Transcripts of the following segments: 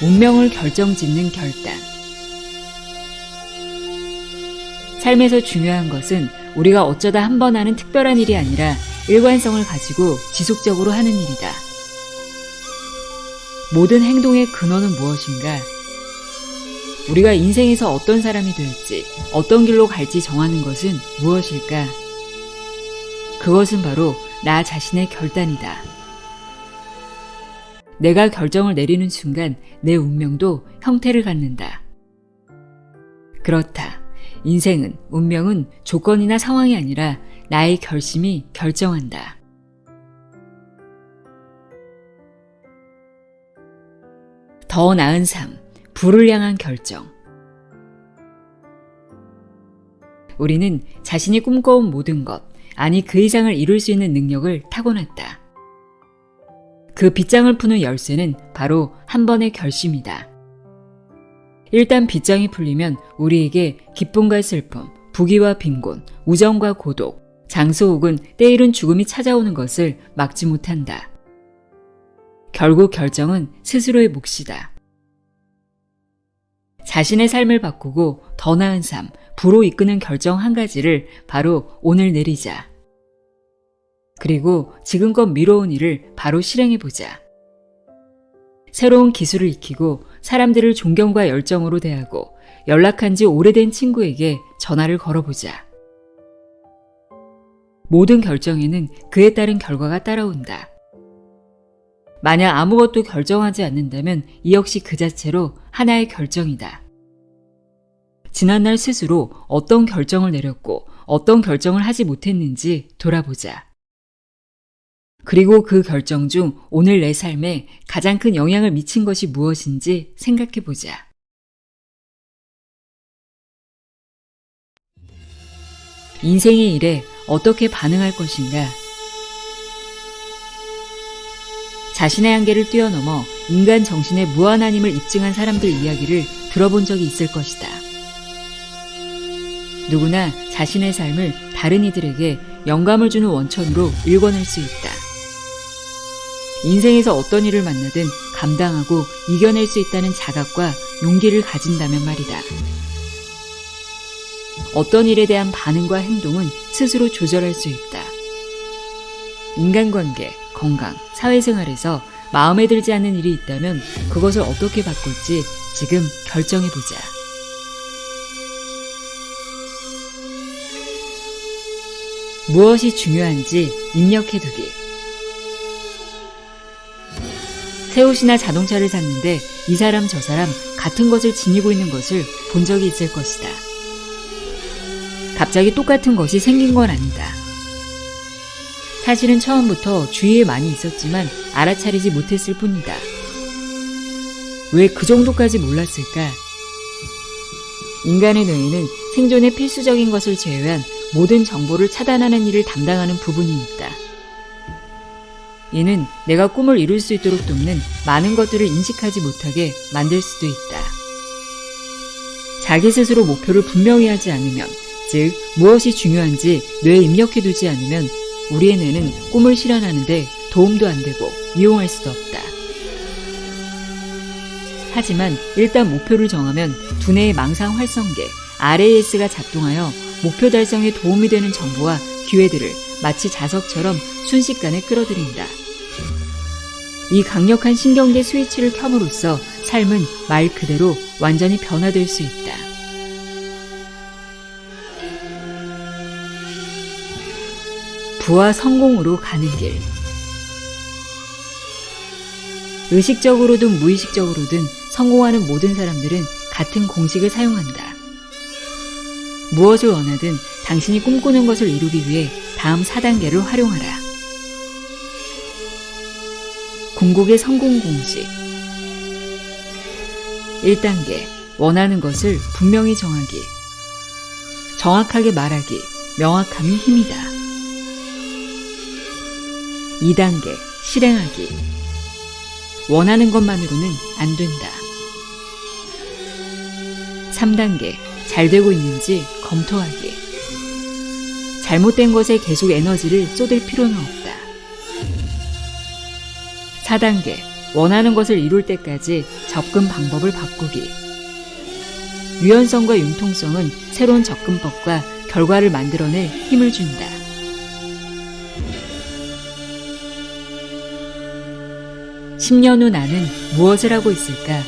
운명을 결정짓는 결단. 삶에서 중요한 것은 우리가 어쩌다 한 번 하는 특별한 일이 아니라 일관성을 가지고 지속적으로 하는 일이다. 모든 행동의 근원은 무엇인가? 우리가 인생에서 어떤 사람이 될지, 어떤 길로 갈지 정하는 것은 무엇일까? 그것은 바로 나 자신의 결단이다. 내가 결정을 내리는 순간 내 운명도 형태를 갖는다. 그렇다. 인생은, 운명은 조건이나 상황이 아니라 나의 결심이 결정한다. 더 나은 삶, 불을 향한 결정. 우리는 자신이 꿈꿔온 모든 것, 아니 그 이상을 이룰 수 있는 능력을 타고났다. 그 빗장을 푸는 열쇠는 바로 한 번의 결심이다. 일단 빗장이 풀리면 우리에게 기쁨과 슬픔, 부귀와 빈곤, 우정과 고독, 장소 혹은 때이른 죽음이 찾아오는 것을 막지 못한다. 결국 결정은 스스로의 몫이다. 자신의 삶을 바꾸고 더 나은 삶, 부로 이끄는 결정 한 가지를 바로 오늘 내리자. 그리고 지금껏 미뤄온 일을 바로 실행해보자. 새로운 기술을 익히고 사람들을 존경과 열정으로 대하고 연락한 지 오래된 친구에게 전화를 걸어보자. 모든 결정에는 그에 따른 결과가 따라온다. 만약 아무것도 결정하지 않는다면 이 역시 그 자체로 하나의 결정이다. 지난날 스스로 어떤 결정을 내렸고 어떤 결정을 하지 못했는지 돌아보자. 그리고 그 결정 중 오늘 내 삶에 가장 큰 영향을 미친 것이 무엇인지 생각해 보자. 인생의 일에 어떻게 반응할 것인가? 자신의 한계를 뛰어넘어 인간 정신의 무한한 힘을 입증한 사람들 이야기를 들어본 적이 있을 것이다. 누구나 자신의 삶을 다른 이들에게 영감을 주는 원천으로 읽어낼 수 있다. 인생에서 어떤 일을 만나든 감당하고 이겨낼 수 있다는 자각과 용기를 가진다면 말이다. 어떤 일에 대한 반응과 행동은 스스로 조절할 수 있다. 인간관계, 건강, 사회생활에서 마음에 들지 않는 일이 있다면 그것을 어떻게 바꿀지 지금 결정해보자. 무엇이 중요한지 입력해두기. 새 옷이나 자동차를 샀는데 이 사람 저 사람 같은 것을 지니고 있는 것을 본 적이 있을 것이다. 갑자기 똑같은 것이 생긴 건 아니다. 사실은 처음부터 주위에 많이 있었지만 알아차리지 못했을 뿐이다. 왜 그 정도까지 몰랐을까? 인간의 뇌에는 생존에 필수적인 것을 제외한 모든 정보를 차단하는 일을 담당하는 부분이 있다. 이는 내가 꿈을 이룰 수 있도록 돕는 많은 것들을 인식하지 못하게 만들 수도 있다. 자기 스스로 목표를 분명히 하지 않으면, 즉, 무엇이 중요한지 뇌에 입력해 두지 않으면 우리의 뇌는 꿈을 실현하는데 도움도 안 되고 이용할 수도 없다. 하지만 일단 목표를 정하면 두뇌의 망상 활성계 RAS가 작동하여 목표 달성에 도움이 되는 정보와 기회들을 마치 자석처럼 순식간에 끌어들인다. 이 강력한 신경계 스위치를 켬으로써 삶은 말 그대로 완전히 변화될 수 있다. 부와 성공으로 가는 길. 의식적으로든 무의식적으로든 성공하는 모든 사람들은 같은 공식을 사용한다. 무엇을 원하든 당신이 꿈꾸는 것을 이루기 위해 다음 4단계를 활용하라. 궁극의 성공 공식. 1단계. 원하는 것을 분명히 정하기. 정확하게 말하기. 명확함이 힘이다. 2단계. 실행하기. 원하는 것만으로는 안 된다. 3단계. 잘 되고 있는지 검토하기. 잘못된 것에 계속 에너지를 쏟을 필요는 없다. 4단계. 원하는 것을 이룰 때까지 접근 방법을 바꾸기. 유연성과 융통성은 새로운 접근법과 결과를 만들어낼 힘을 준다. 십년후 나는 무엇을 하고 있을까?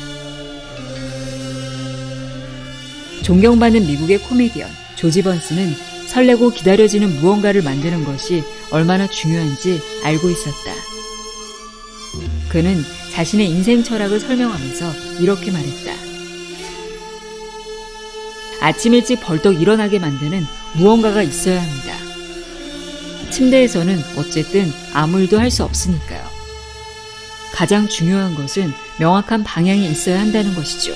존경받는 미국의 코미디언 조지 번스는 설레고 기다려지는 무언가를 만드는 것이 얼마나 중요한지 알고 있었다. 그는 자신의 인생 철학을 설명하면서 이렇게 말했다. 아침 일찍 벌떡 일어나게 만드는 무언가가 있어야 합니다. 침대에서는 어쨌든 아무 일도 할 수 없으니까요. 가장 중요한 것은 명확한 방향이 있어야 한다는 것이죠.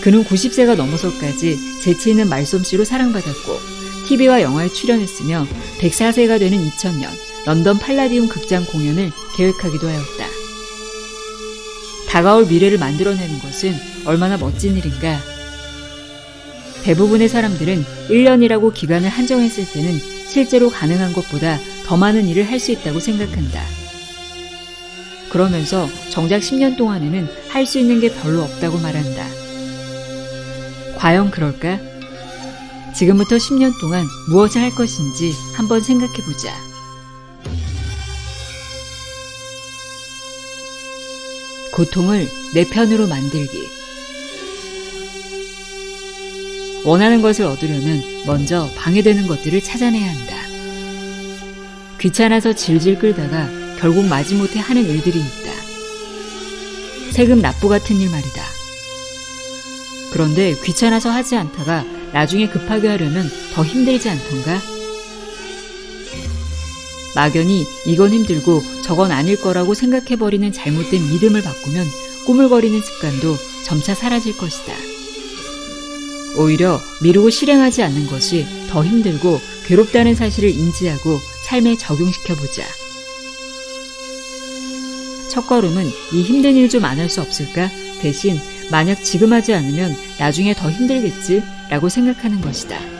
그는 90세가 넘어서까지 재치 있는 말솜씨로 사랑받았고 TV와 영화에 출연했으며 104세가 되는 2000년 런던 팔라디움 극장 공연을 계획하기도 하였다. 다가올 미래를 만들어내는 것은 얼마나 멋진 일인가. 대부분의 사람들은 1년이라고 기간을 한정했을 때는 실제로 가능한 것보다 더 많은 일을 할 수 있다고 생각한다. 그러면서 정작 10년 동안에는 할 수 있는 게 별로 없다고 말한다. 과연 그럴까? 지금부터 10년 동안 무엇을 할 것인지 한번 생각해 보자. 고통을 내 편으로 만들기. 원하는 것을 얻으려면 먼저 방해되는 것들을 찾아내야 한다. 귀찮아서 질질 끌다가 결국 마지못해 하는 일들이 있다. 세금 납부 같은 일 말이다. 그런데 귀찮아서 하지 않다가 나중에 급하게 하려면 더 힘들지 않던가? 막연히 이건 힘들고 저건 아닐 거라고 생각해버리는 잘못된 믿음을 바꾸면 꾸물거리는 습관도 점차 사라질 것이다. 오히려 미루고 실행하지 않는 것이 더 힘들고 괴롭다는 사실을 인지하고 삶에 적용시켜보자. 첫 걸음은 이 힘든 일 좀 안 할 수 없을까? 대신 만약 지금 하지 않으면 나중에 더 힘들겠지? 라고 생각하는 것이다.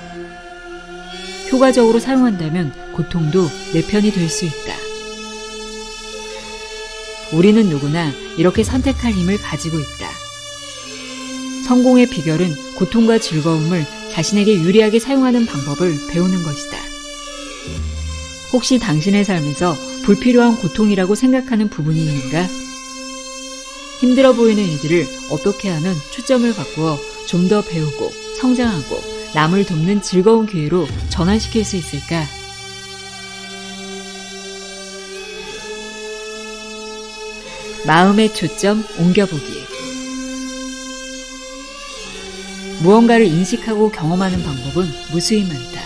효과적으로 사용한다면 고통도 내 편이 될 수 있다. 우리는 누구나 이렇게 선택할 힘을 가지고 있다. 성공의 비결은 고통과 즐거움을 자신에게 유리하게 사용하는 방법을 배우는 것이다. 혹시 당신의 삶에서 불필요한 고통이라고 생각하는 부분이 있는가? 힘들어 보이는 일들을 어떻게 하면 초점을 바꾸어 좀 더 배우고 성장하고 남을 돕는 즐거운 기회로 전환시킬 수 있을까? 마음의 초점 옮겨보기. 무언가를 인식하고 경험하는 방법은 무수히 많다.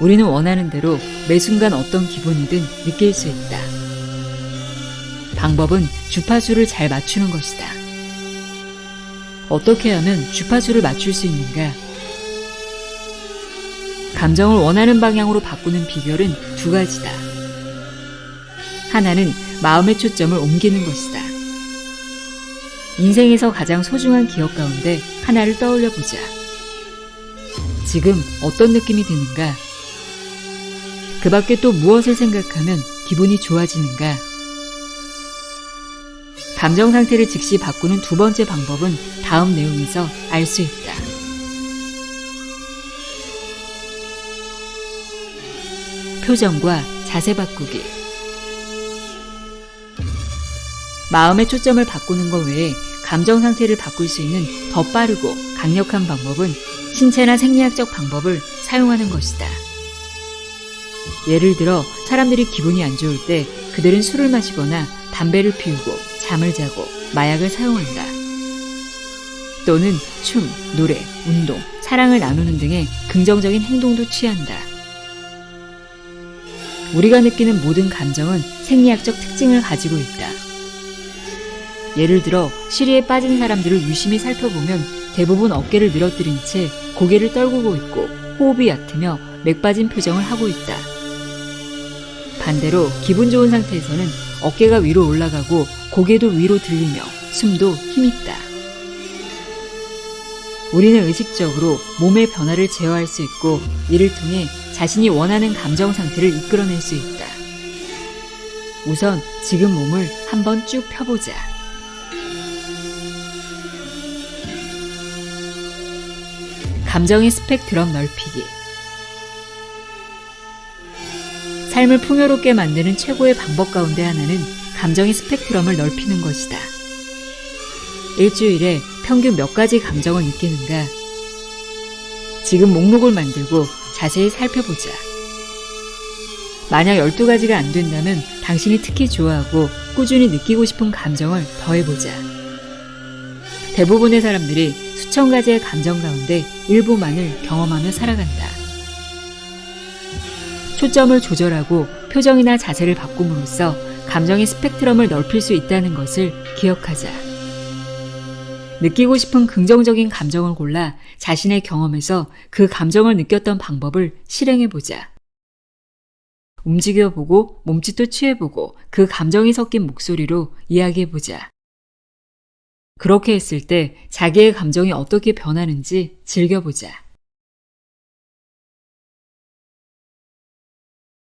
우리는 원하는 대로 매 순간 어떤 기분이든 느낄 수 있다. 방법은 주파수를 잘 맞추는 것이다. 어떻게 하면 주파수를 맞출 수 있는가? 감정을 원하는 방향으로 바꾸는 비결은 두 가지다. 하나는 마음의 초점을 옮기는 것이다. 인생에서 가장 소중한 기억 가운데 하나를 떠올려 보자. 지금 어떤 느낌이 드는가? 그 밖에 또 무엇을 생각하면 기분이 좋아지는가? 감정 상태를 즉시 바꾸는 두 번째 방법은 다음 내용에서 알 수 있다. 표정과 자세 바꾸기. 마음의 초점을 바꾸는 것 외에 감정 상태를 바꿀 수 있는 더 빠르고 강력한 방법은 신체나 생리학적 방법을 사용하는 것이다. 예를 들어 사람들이 기분이 안 좋을 때 그들은 술을 마시거나 담배를 피우고 잠을 자고 마약을 사용한다. 또는 춤, 노래, 운동, 사랑을 나누는 등의 긍정적인 행동도 취한다. 우리가 느끼는 모든 감정은 생리학적 특징을 가지고 있다. 예를 들어 시리에 빠진 사람들을 유심히 살펴보면 대부분 어깨를 늘어뜨린 채 고개를 떨구고 있고 호흡이 얕으며 맥 빠진 표정을 하고 있다. 반대로 기분 좋은 상태에서는 어깨가 위로 올라가고 고개도 위로 들리며 숨도 힘있다. 우리는 의식적으로 몸의 변화를 제어할 수 있고 이를 통해 자신이 원하는 감정 상태를 이끌어낼 수 있다. 우선 지금 몸을 한번 쭉 펴보자. 감정의 스펙트럼 넓히기. 삶을 풍요롭게 만드는 최고의 방법 가운데 하나는 감정의 스펙트럼을 넓히는 것이다. 일주일에 평균 몇 가지 감정을 느끼는가? 지금 목록을 만들고 자세히 살펴보자. 만약 12가지가 안 된다면 당신이 특히 좋아하고 꾸준히 느끼고 싶은 감정을 더해보자. 대부분의 사람들이 수천 가지의 감정 가운데 일부만을 경험하며 살아간다. 초점을 조절하고 표정이나 자세를 바꿈으로써 감정의 스펙트럼을 넓힐 수 있다는 것을 기억하자. 느끼고 싶은 긍정적인 감정을 골라 자신의 경험에서 그 감정을 느꼈던 방법을 실행해보자. 움직여보고 몸짓도 취해보고 그 감정이 섞인 목소리로 이야기해보자. 그렇게 했을 때 자기의 감정이 어떻게 변하는지 즐겨보자.